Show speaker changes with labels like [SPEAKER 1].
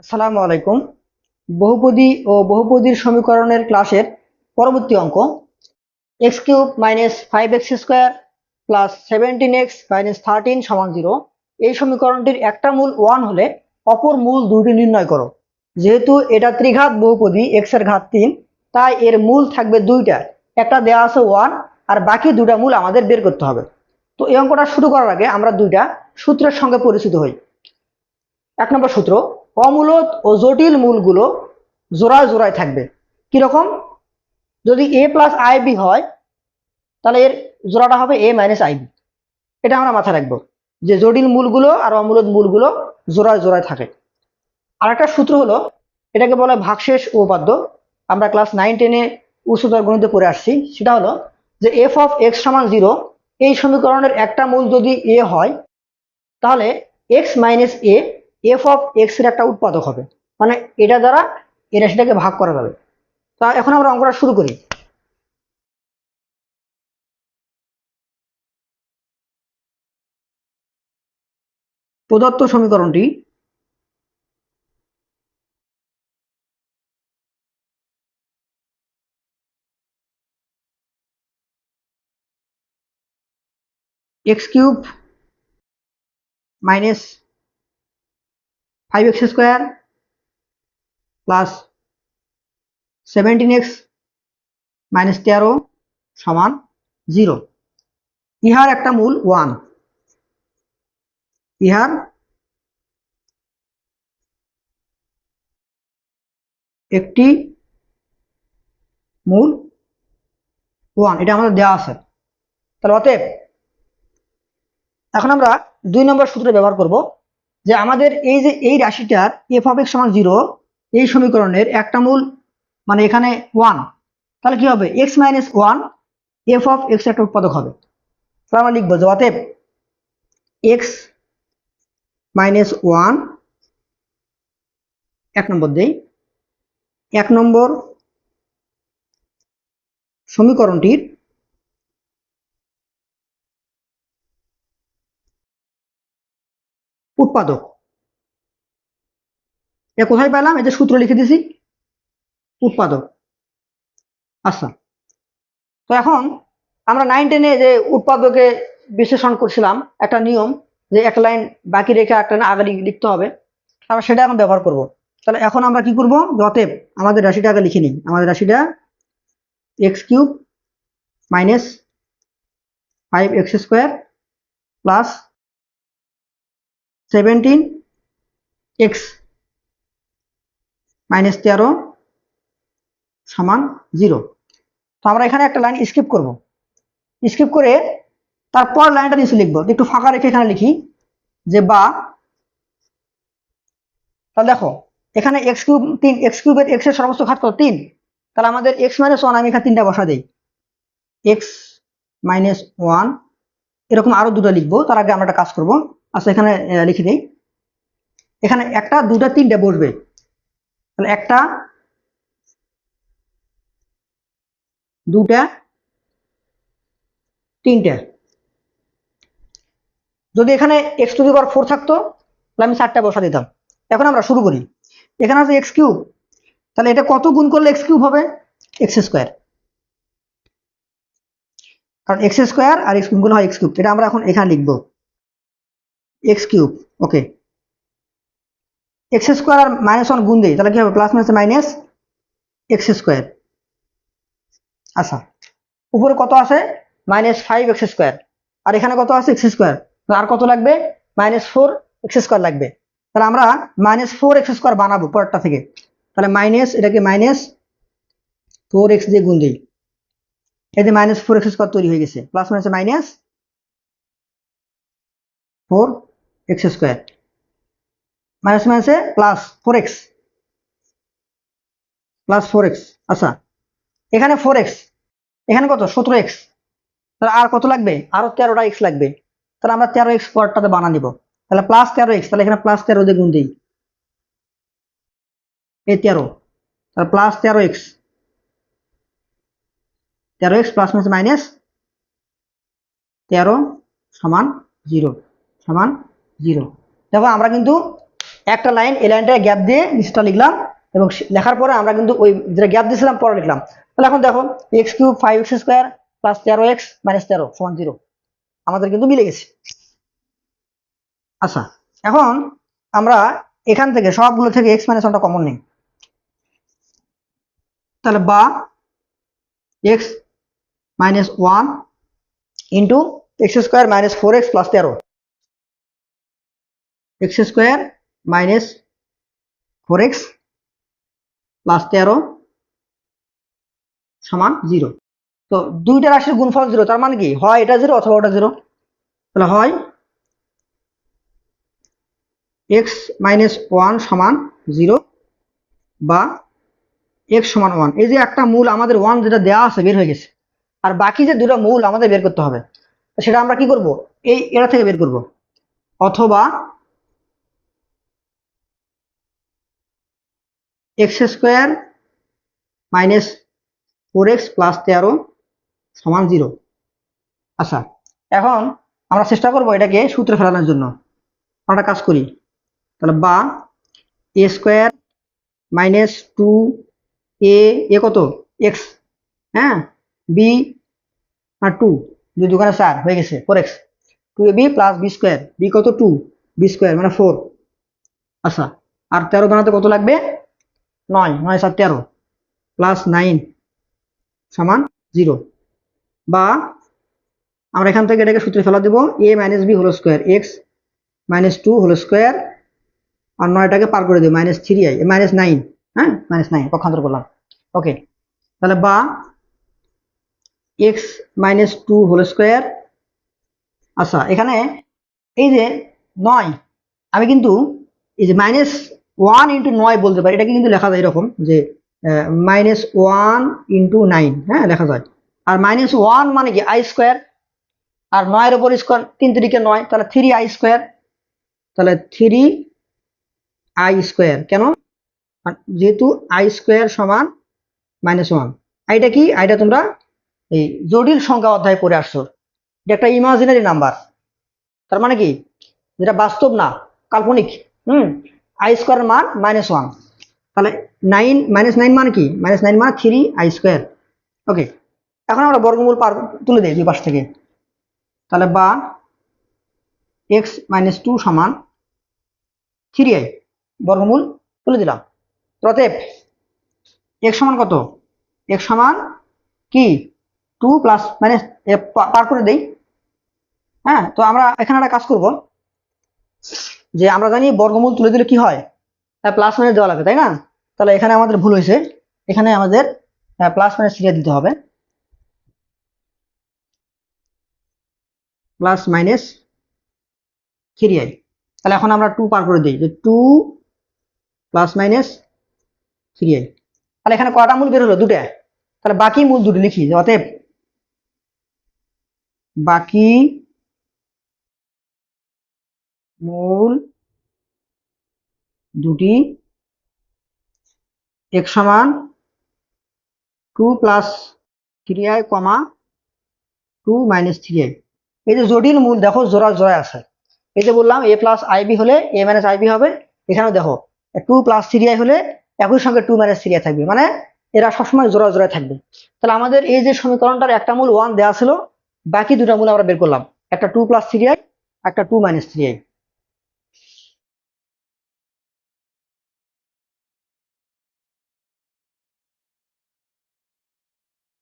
[SPEAKER 1] আসসালামু আলাইকুম। বহুপদী ও বহুপদীর সমীকরণের ক্লাসের পরবর্তী অঙ্ক। X cube minus five x square plus seventeen x minus thirteen সমান জিরো এই সমীকরণটির একটা মূল ওয়ান হলে অপর মূল দুটি নির্ণয় করো। যেহেতু এটা ত্রিঘাত বহুপদী এক্সের ঘাত তিন, তাই এর মূল থাকবে দুইটা। একটা দেওয়া আছে ওয়ান আর বাকি দুটা মূল আমাদের বের করতে হবে। তো এই অঙ্কটা শুরু করার আগে আমরা দুইটা সূত্রের সঙ্গে পরিচিত হই। এক নম্বর সূত্র অমূলত ও জটিল মূলগুলো জোড়ায় জোড়ায় থাকবে। কীরকম? যদি এ প্লাস আই বি হয়, তাহলে এর জোড়াটা হবে এ মাইনাস আই বি এটা আমরা মাথায় রাখব যে জটিল মূলগুলো আর অমূলত মূলগুলো জোড়ায় জোড়ায় থাকে। আর একটা সূত্র হলো, এটাকে বলে ভাগশেষ উপপাদ্য। আমরা ক্লাস নাইন টেনে উচ্চতর গণিতে পড়ে আসছি। সেটা হলো যে এফ অফ এক্স সমান জিরো এই সমীকরণের একটা মূল যদি এ হয়, তাহলে x minus a f of এক্সের একটা উৎপাদক হবে। মানে এটা দ্বারা এই রাশিটাকে ভাগ করা যাবে। তা এখন আমরা অঙ্কটা শুরু করি। প্রদত্ত সমীকরণটি x cube minus five x square plus seventeen x minus তেরো সমান জিরো ইহার একটা মূল ওয়ান ইহার একটি মূল ওয়ান এটা আমাদের দেওয়া আছে। তাহলে অতএব এখন আমরা দুই নম্বর সূত্র ব্যবহার করব। যে আমাদের এই যে, এই রাশিটার এফ অফ এক্স সমান জিরো এই সমীকরণের একটা মূল মানে এখানে ওয়ান তাহলে কি হবে? X minus one f of x একটা উৎপাদক হবে। তাহলে আমরা লিখব যে অতএব এক্স মাইনাস ওয়ান এক নম্বর দেই। এক নম্বর সমীকরণটির উৎপাদক। এ কোথায় পেলাম? এই যে সূত্র লিখে দিছি। উৎপাদক। আচ্ছা। তো এখন আমরা নাইন টেনে যে উৎপাদকে বিশ্লেষণ করছিলাম, একটা নিয়ম যে এক লাইন বাকি রেখে একটা লাইন আগে লিখতে হবে। আমরা সেটা এখন ব্যবহার করব। তাহলে এখন আমরা কি করব? অতএব আমাদের রাশিটা আগে লিখে নিই। আমাদের রাশিটা x cube minus five x square plus seventeen x minus তেরো সমান জিরো তো আমরা এখানে একটা লাইন স্কিপ করব। স্কিপ করে তারপর লাইনটা নিচে লিখব। একটু ফাঁকা রেখে এখানে লিখি যে বা, তাহলে দেখো, এখানে এক্স কিউব তিন এক্স কিউবের এক্সের সর্বোচ্চ ঘাত কত? তিন। তাহলে আমাদের এক্স মাইনাস ওয়ান আমি এখানে তিনটা বসা দিই। এক্স মাইনাস ওয়ান এরকম আরও দুটো লিখব। তার আগে আমরা একটা কাজ করব। আচ্ছা এখানে লিখে দিই। এখানে একটা, দুটা, তিনটা বসবে। তাহলে একটা, দুটা, তিনটা। যদি এখানে x to the power four থাকতো, তাহলে আমি চারটা বসা দিতাম। এখন আমরা শুরু করি। এখানে আছে এক্স কিউব তাহলে এটা কত গুণ করলে এক্স কিউব হবে? এক্স স্কোয়ার কারণ এক্স স্কোয়ার আর এক্স গুণ করলে হয় এক্স কিউব এটা আমরা এখন এখানে লিখব। X cube okay x square আর মাইনাস ওয়ান গুণ দিই, তাহলে কি হবে? Plus minus minus x square আচ্ছা উপরে কত আছে মাইনাস ফাইভ এক্স স্কোয়ার আর এখানে কত আছে এক্স স্কোয়ার আর কত লাগবে? মাইনাস ফোর এক্স স্কোয়ার লাগবে। তাহলে আমরা মাইনাস ফোর এক্স স্কোয়ার বানাবো পরেরটা থেকে। তাহলে মাইনাস এটাকে মাইনাস ফোর এক্স দিয়ে গুণ দিই। এই যে মাইনাস ফোর এক্স স্কোয়ার তৈরি হয়ে গেছে। Plus minus minus four x square. Minus মাইনাসে plus four x plus four x আচ্ছা। এখানে ফোর এক্স এখানে কত? সতেরো এক্স তাহলে আর কত লাগবে? আরও তেরোটা এক্স লাগবে। তাহলে আমরা তেরো এক্স পরটাতে বানা দিব তাহলে প্লাস তেরো এক্স তাহলে এখানে প্লাস তেরো দিয়ে গুণ দিই। এই তেরো। তাহলে প্লাস তেরো এক্স তেরো এক্স প্লাস মাইনাস মাইনাস তেরো সমান জিরো সমান জিরো। দেখো, আমরা কিন্তু একটা লাইন এই লাইনটা গ্যাপ দিয়ে নিচটা লিখলাম এবং লেখার পরে আমরা কিন্তু ওই যেটা গ্যাপ দিয়েছিলাম, পরে লিখলাম। তাহলে এখন দেখো x cube five x square plus তেরো এক্স মাইনাস তেরো সমান জিরো। আমাদের কিন্তু মিলে গেছে। আচ্ছা এখন আমরা এখান থেকে সবগুলো থেকে এক্স মাইনাস ওয়ানটা কমন নেই। তাহলে বা x minus one into x square minus four x plus তেরো। X square minus four x plus তেরো সমান জিরো। তো দুইটা রাশির গুণফল জিরো, তার মানে কি? হয় এটা জিরো অথবা ওটা জিরো। তাহলে হয় এক্স মাইনাস ওয়ান সমান জিরো বা এক্স সমান ওয়ান। এই যে একটা মূল আমাদের ওয়ান যেটা দেওয়া আছে বের হয়ে গেছে, আর বাকি যে দুটো মূল আমাদের বের করতে হবে সেটা আমরা কি করব? এই এটা থেকে বের করব। অথবা x square minus four x plus তেরো সমান জিরো। আচ্ছা এখন আমরা চেষ্টা করব এটাকে সূত্রে ফেলানোর জন্য। আমরা কাজ করি। তাহলে বা a square minus two a a কত? এক্স হ্যাঁ? বি আর টু দুই দোকানে চার হয়ে গেছে, four x. Two a b plus b square, b কত? টু, বি স্কোয়ার মানে ফোর। আচ্ছা আর তেরো বানাতে কত লাগবে? নয় নয় সাত তেরো প্লাস নাইন সমান জিরো বা আমরা এখান থেকে এটাকে সূত্রে ফেলা দেবো a minus b whole square x minus two whole square আর নয়টাকে পার করে দেবো minus three i minus nine হ্যাঁ? মাইনাস নাইন পক্ষান্তর করলাম। ওকে তাহলে বা x minus two whole square আচ্ছা এখানে এই যে নয়, আমি কিন্তু এই যে মাইনাস ওয়ান ইন্টু নয় বলতে পারি। এটাকে কিন্তু লেখা যায় এরকম যে মাইনাস ওয়ান ইন্টু নাইন হ্যাঁ লেখা যায়। আর মাইনাস ওয়ান মানে কি? আই স্কোয়ার আর নয়ের ওপর স্কোয়ার তিন তিরিকে নয়, তাহলে থ্রি আই স্কোয়ার তাহলে থ্রি আই স্কোয়ার কেন? যেহেতু আই স্কোয়ার সমান মাইনাস ওয়ান আইটা কি? আইটা তোমরা এই জটিল সংখ্যা অধ্যায় পড়ে আসছো। এটা একটা ইমাজিনারি নাম্বার তার মানে কি? যেটা বাস্তব না, কাল্পনিক, হুম? আই স্কোয়ার মান মাইনাস ওয়ান তাহলে নাইন মাইনাস নাইন মানে কি? মাইনাস নাইন মানে থ্রি আই স্কোয়ার ওকে এখন আমরা বর্গমূল পার তুলে দিই দুই পাশ থেকে। তাহলে বা এক্স মাইনাস টু সমান থ্রি আই বর্গমূল তুলে দিলাম। প্রতেপ এক্স সমান কত? এক্স সমান কি? টু প্লাস মানে পার করে দেই। হ্যাঁ তো আমরা এখানে একটা কাজ করব। যে আমরা জানি বর্গমূল তুলে দিলে কি হয়? প্লাস মাইনাস দেওয়া লাগে তাই না? তাহলে এখানে আমাদের ভুল হয়েছে। এখানে আমাদের প্লাস মাইনাস সিরিয়া দিতে হবে। প্লাস মাইনাস থ্রি আই তাহলে এখন আমরা টু পার করে দিই, যে two plus minus three i তাহলে এখানে কটা মূল বের হলো? দুটা। তাহলে বাকি মূল দুটো লিখি অতএব বাকি মূল দুটি এক সমান two plus three i comma two minus three i. এই যে জটিল মূল, দেখো জোড়া জোড়ায় আছে। এই যে বললাম, এ প্লাস আইবি হলে এ মাইনাস আইবি হবে। এখানেও দেখো, টু প্লাস থ্রি আই হলে একই সঙ্গে টু মাইনাস থ্রি আই থাকবে। মানে এরা সবসময় জোড়া জোড়ায় থাকবে। তাহলে আমাদের এই যে সমীকরণটার একটা মূল ওয়ান দেওয়া ছিল, বাকি দুটা মূল আমরা বের করলাম। একটা টু প্লাস থ্রি আই, একটা টু মাইনাস থ্রি আই।